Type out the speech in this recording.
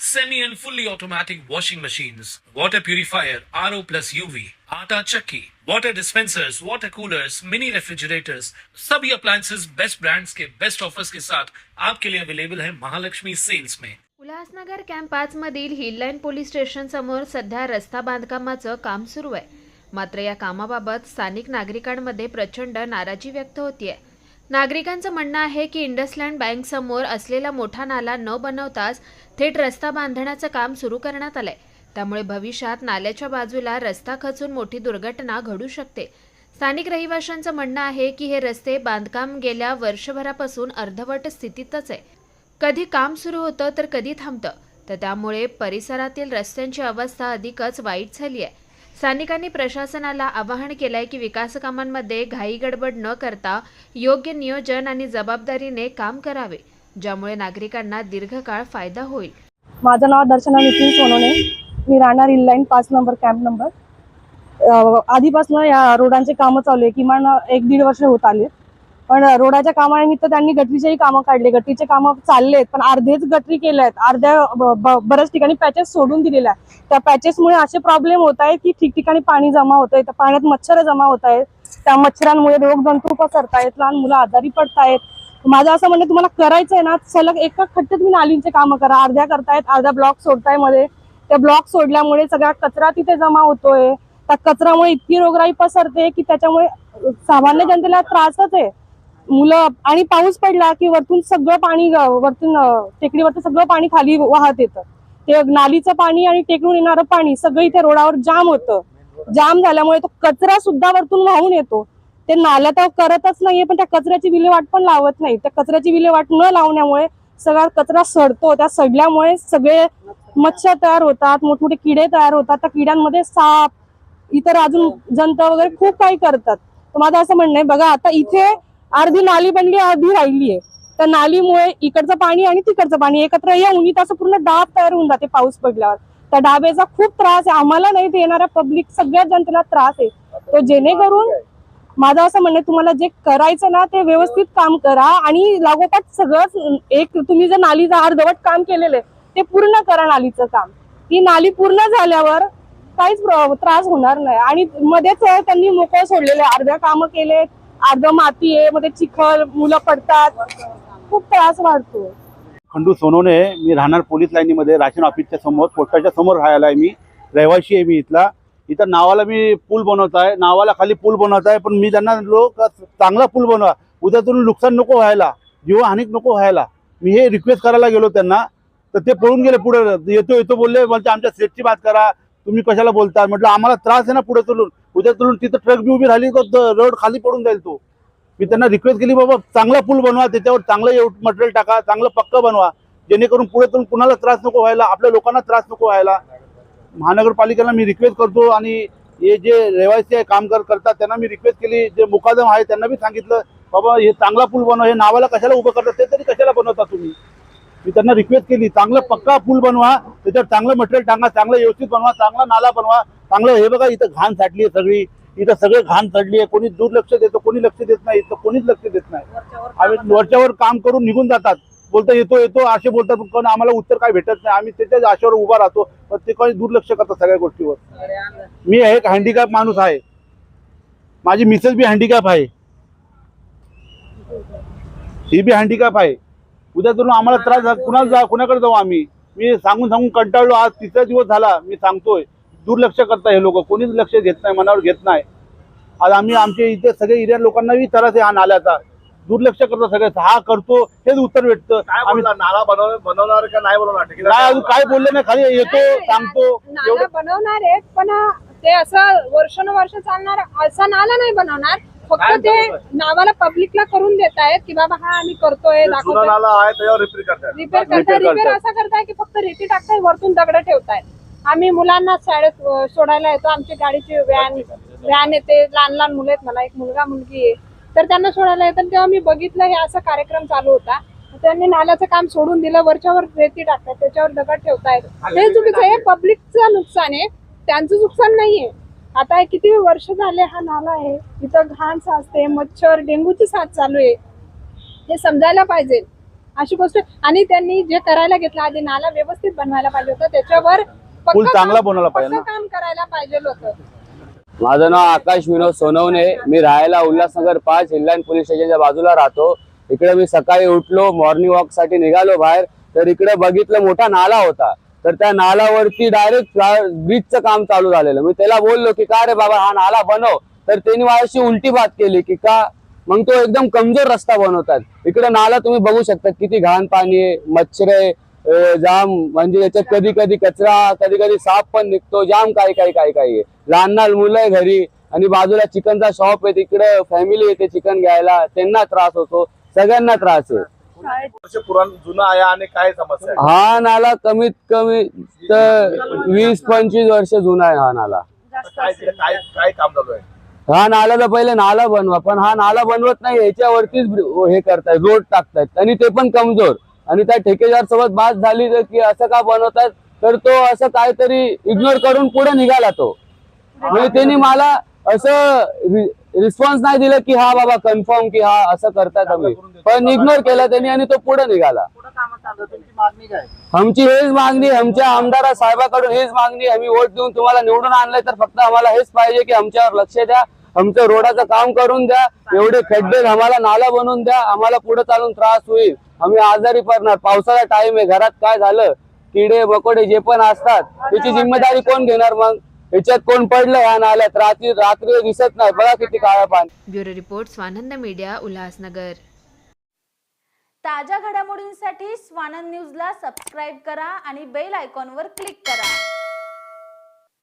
semi and fully automatic washing machines, water purifier, RO plus UV, आटा चक्की, water dispensers, water coolers, mini refrigerators, सभी appliances best brands के best offers के साथ आपके लिए अवेलेबल है महालक्ष्मी सेल्स में उल्हासनगर कॅम्प पाच मधील हिललाईन पोलीस स्टेशन समोर सध्या रस्ता बांधकामाचं काम सुरू आहे. मात्र या कामाबाबत स्थानिक नागरिकांमध्ये प्रचंड नाराजी व्यक्त होतीये. नागरिकांचं म्हणणं आहे की इंडसलँड बँक समोर असलेला मोठा नाला न बनवताच थेट रस्ता बांधण्याचं काम सुरू करण्यात आलंय. त्यामुळे भविष्यात नाल्याच्या बाजूला रस्ता खचून मोठी दुर्घटना घडू शकते. स्थानिक रहिवाशांचं म्हणणं आहे की हे रस्ते बांधकाम गेल्या वर्षभरापासून अर्धवट स्थितीतच आहे. कधी काम सुरू होतं तर कधी थांबतं. तर त्यामुळे परिसरातील रस्त्यांची अवस्था अधिकच वाईट झाली आहे. स्थानिकांनी प्रशासनाला आवाहन केलंय की विकास कामांमध्ये घाई गडबड न करता योग्य नियोजन आणि जबाबदारीने काम करावे ज्यामुळे नागरिकांना दीर्घकाळ फायदा होईल. माझं नाव दर्शना नितीन सोनोने. मी राहणार इनलाईन पाच नंबर कॅम्प नंबर आधीपासून या रोडांचे कामं चालू आहे. किमान एक दीड वर्ष होत आले पण रोडाच्या कामानिमित्त त्यांनी गटरीचेही कामं काढले. गटरीचे कामं चालले आहेत पण अर्धेच गटरी केल्या आहेत अर्ध्या ब- ब- बऱ्याच ठिकाणी पॅचेस सोडून दिलेल्या आहेत. त्या पॅचेसमुळे असे प्रॉब्लेम होत आहेत की ठिकठिकाणी पाणी जमा होत आहे पाण्यात मच्छर जमा होत आहेत. त्या मच्छरांमुळे रोगजंतू पसरतायत लहान मुलं आजारी पडतायत. माझं असं म्हणणं तुम्हाला करायचं आहे ना सलग एका खट्ट्यात तुम्ही नालींचे कामं करा. अर्ध्या करतायत अर्धा ब्लॉक सोडतायमध्ये. त्या ब्लॉक सोडल्यामुळे सगळा कचरा तिथे जमा होतोय. त्या कचऱ्यामुळे इतकी रोगराई पसरते की त्याच्यामुळे सामान्य जनतेला त्रासच आहे. मुलं आणि पाऊस पडला की वरतून सगळं पाणी वरतून टेकडीवरती टेकडीवरचं सगळं पाणी खाली वाहत येतं. ते नालीचं पाणी आणि टेकडून येणारं पाणी सगळं इथे रोडावर जाम होतं. जाम झाल्यामुळे तो कचरा सुद्धा वरतून वाहून येतो. ते नाल्या तर करतच नाहीये पण त्या कचऱ्याची विल्हेवाट पण लावत नाही. त्या कचऱ्याची विल्हेवाट न लावण्यामुळे सगळा कचरा सडतो. त्या सडल्यामुळे सगळे मच्छर तयार होतात मोठमोठे किडे तयार होतात. त्या किड्यांमध्ये साप इतर अजून जंत वगैरे खूप काही करतात. तर माझं असं म्हणणं आहे बघा आता इथे अर्धी नाली बनली अर्धी राहिली आहे. त्या नालीमुळे इकडचं पाणी आणि तिकडचं पाणी एकत्र येऊन उन्हीत असं पूर्ण डाब तयार होऊन जाते पाऊस पडल्यावर. त्या डाबेचा खूप त्रास आहे. आम्हाला नाही ते येणाऱ्या पब्लिक सगळ्या जनतेला त्रास आहे. तो जेणेकरून माझं असं म्हणणं तुम्हाला जे करायचं ना ते व्यवस्थित काम करा आणि लागोपाठ सगळंच एक तुम्ही जर नालीचं अर्धवट काम केलेलं आहे ते पूर्ण करा नालीचं काम. ती नाली पूर्ण झाल्यावर काहीच त्रास होणार नाही. आणि मध्येच त्यांनी मोकळं सोडलेलं आहे अर्ध्या कामं केले अर्ध माती आहे मध्ये चिखल मुलं पडतात. खूप त्रास वाढतो. खंडू सोनवणे मी राहणार पोलीस लाईनीमध्ये राशन ऑफिसच्या समोर पोस्टाच्या समोर राहायला आहे मी. रहिवाशी आहे मी इथला. इथं नावाला मी पूल बनवत आहे. नावाला खाली पूल बनवत आहे पण मी त्यांना लोक चांगला पूल बनवा. उद्यातून नुकसान नको व्हायला. जीवहानिक नको व्हायला. मी हे रिक्वेस्ट करायला गेलो त्यांना. तर ते पळून गेले पुढे. येतो येतो बोलले म्हणजे आमच्या सेटची बात करा. तुम्ही कशाला बोलता? म्हटलं आम्हाला त्रास आहे ना पुढे चलून. उद्या चलून तिथं ट्रक बी उभी राहिली तर रोड खाली पडून जाईल तो. मी त्यांना रिक्वेस्ट केली बाबा चांगला पूल बनवा त्याच्यावर चांगलं मटेरियल टाका चांगलं पक्क बनवा. जेणेकरून पुढे तरुण कुणाला त्रास नको व्हायला आपल्या लोकांना त्रास नको व्हायला. महानगरपालिकेला मी रिक्वेस्ट करतो आणि हे जे रहिवासी आहे कामगार करतात त्यांना मी रिक्वेस्ट केली. जे मुकादम आहे त्यांना बी सांगितलं बाबा हे चांगला पूल बनवा हे नावाला कशाला उभं करतात ते तरी कशाला बनवता तुम्ही? मी त्यांना रिक्वेस्ट केली चांगलं पक्का पूल बनवा त्याच्यावर चांगलं मटेरियल टाका चांगलं व्यवस्थित बनवा चांगला नाला बनवा चांगलं हे बघा इथं घाण साठली आहे सगळी इथं सगळं घाण चढली आहे कोणी दुर्लक्ष देतं कोणी लक्ष देत नाही इथं कोणीच लक्ष देत नाही. आम्ही वरच्यावर काम करून निघून जातात. बोलतो येतो येतो असे बोलतात पण आम्हाला उत्तर काय भेटत नाही. आम्ही त्याच्याच आशेवर उभा राहतो पण ते काही दुर्लक्ष करतात सगळ्या गोष्टीवर. मी एक हँडिकॅप माणूस आहे. माझी मिसेस बी हँडिकॅप आहे. ही बी हँडिकॅप आहे. उद्या करून आम्हाला त्रास झाला. कुणाला जा कुणाकडे जाऊ आम्ही? मी सांगून सांगून कंटाळलो. आज तिसरा दिवस झाला मी सांगतोय. दुर्लक्ष करता हे लोक. कोणीच लक्ष घेत नाही मनावर घेत नाही. आज आम्ही आमच्या इथे सगळे एरिया लोकांनाही त्रास आहे हा नाल्याचा. दुर्लक्ष करतो सगळे. हा करतो हेच उत्तर भेटतं. आम्ही नाला बनव बनवणार का नाही बनवणार? नाही अजून काय बोलले नाही खाली येतो सांगतो. नाला बनवणार आहेत पण ते असं वर्षानुवर्ष चालणार. असा नाला नाही बनवणार. फक्त ते? नावाला पब्लिकला करून देत आहेत की बाबा हा आम्ही करतोय जुना दाखवतोय. नाला आहे त्याच्यावर रिपेअर करतात रिपेअर करताय रिपेअर करताय. असं करताय की फक्त रेती टाकताय वरतून दगड ठेवताय आम्ही मुलांना शाळेत अं, सोडायला येतो. आमची गाडीची व्हॅन व्हॅन येते. लहान लहान मुलं आहेत. मला एक मुलगा मुलगी आहे. तर त्यांना सोडायला येतात. तेव्हा मी बघितलं हे असा कार्यक्रम चालू होता. त्यांनी नाल्याचं काम सोडून दिलं. वरच्यावर रेती टाकतात त्याच्यावर दगड ठेवतायत. हे चुकीचं आहे. पब्लिकचं नुकसान आहे. त्यांचं नुकसान नाहीये. आता हे किती वर्ष झाले हा नाला आहे. इथं घाण साचते मच्छर डेंग्यूची साथ चालू आहे. हे समजायला पाहिजे. अशी गोष्ट आणि त्यांनी जे करायला घेतलं आधी नाला व्यवस्थित बनवायला पाहिजे होतं. त्याच्यावर पूल चांगला काम- बनवला पाहिजे पक्कं काम करायला पाहिजे होतं. माझं नाव आकाश विनोद सोनवणे. मी राहायला उल्हासनगर पाच हिललाईन पोलीस स्टेशनच्या बाजूला राहतो. इकडे मी सकाळी उठलो मॉर्निंग वॉकसाठी निघालो बाहेर. तर इकडे बघितलं मोठा नाला होता. तर त्या नालावरती डायरेक्ट ब्रिजचं काम चालू झालेलं. मी त्याला बोललो की का रे बाबा हा नाला बनव. तर त्यांनी माझ्याशी उलटी बात केली की का? मग तो एकदम कमजोर रस्ता बनवतात. इकडे नाला तुम्ही बघू शकता किती घाण पाणी आहे मच्छर आहे जाम म्हणजे याच्यात कधी कधी कचरा कधी कधी साप पण निघतो जाम काही काही काही काही आहे. लहान लहान मुलं आहे घरी आणि बाजूला चिकनचा शॉप आहे तिकडे फॅमिली येते चिकन घ्यायला त्यांना त्रास होतो सगळ्यांना त्रास आहे. वर्ष पुराण जुना आहे आणि काय समस्या आहे? हा नाला कमीत कमी तर वीस पंचवीस वर्ष जुना आहे हा नाला. काय तिकडे काय काय काम चालू आहे? हा नाला तर पहिले नाला बनवा पण हा नाला बनवत नाही याच्यावरतीच हे करतायत रोड टाकतायत. आणि ते पण कमजोर. आणि त्या ठेकेदार सोबत बात झाली तर की असं का बनवतात तर तो असं काहीतरी इग्नोर करून पुढे निघाला तो. म्हणजे त्यांनी मला असं रिस्पॉन्स नाही दिलं की हा बाबा कन्फर्म की हा असं करतात आम्ही पण इग्नोर केला त्यांनी आणि तो पुढे निघाला. आमची हेच मागणी आमच्या आमदार साहेबाकडून हेच मागणी आम्ही वोट देऊन तुम्हाला निवडून आणलंय तर फक्त आम्हाला हेच पाहिजे की आमच्यावर लक्ष द्या आमचं रोडाचं काम करून द्या एवढे खड्डे आम्हाला नाला बनवून द्या आम्हाला पुढे चालून त्रास होईल. आम्ही आजारी पडणार. पावसाचा टाइम आहे घरात काय झालं? किडे बकोडे जे पण असतात त्याची जिम्मेदारी कोण घेणार मग? याच्यात कोण पडलं या नाल्यात रात्री रात्री दिसत नाही. बघा किती काळा पाणी bureau report Swanand media Ulhasnagar. ताज्या घडामोडींसाठी स्वानंद न्यूजला सबस्क्राईब करा आणि बेल आयकॉनवर क्लिक करा.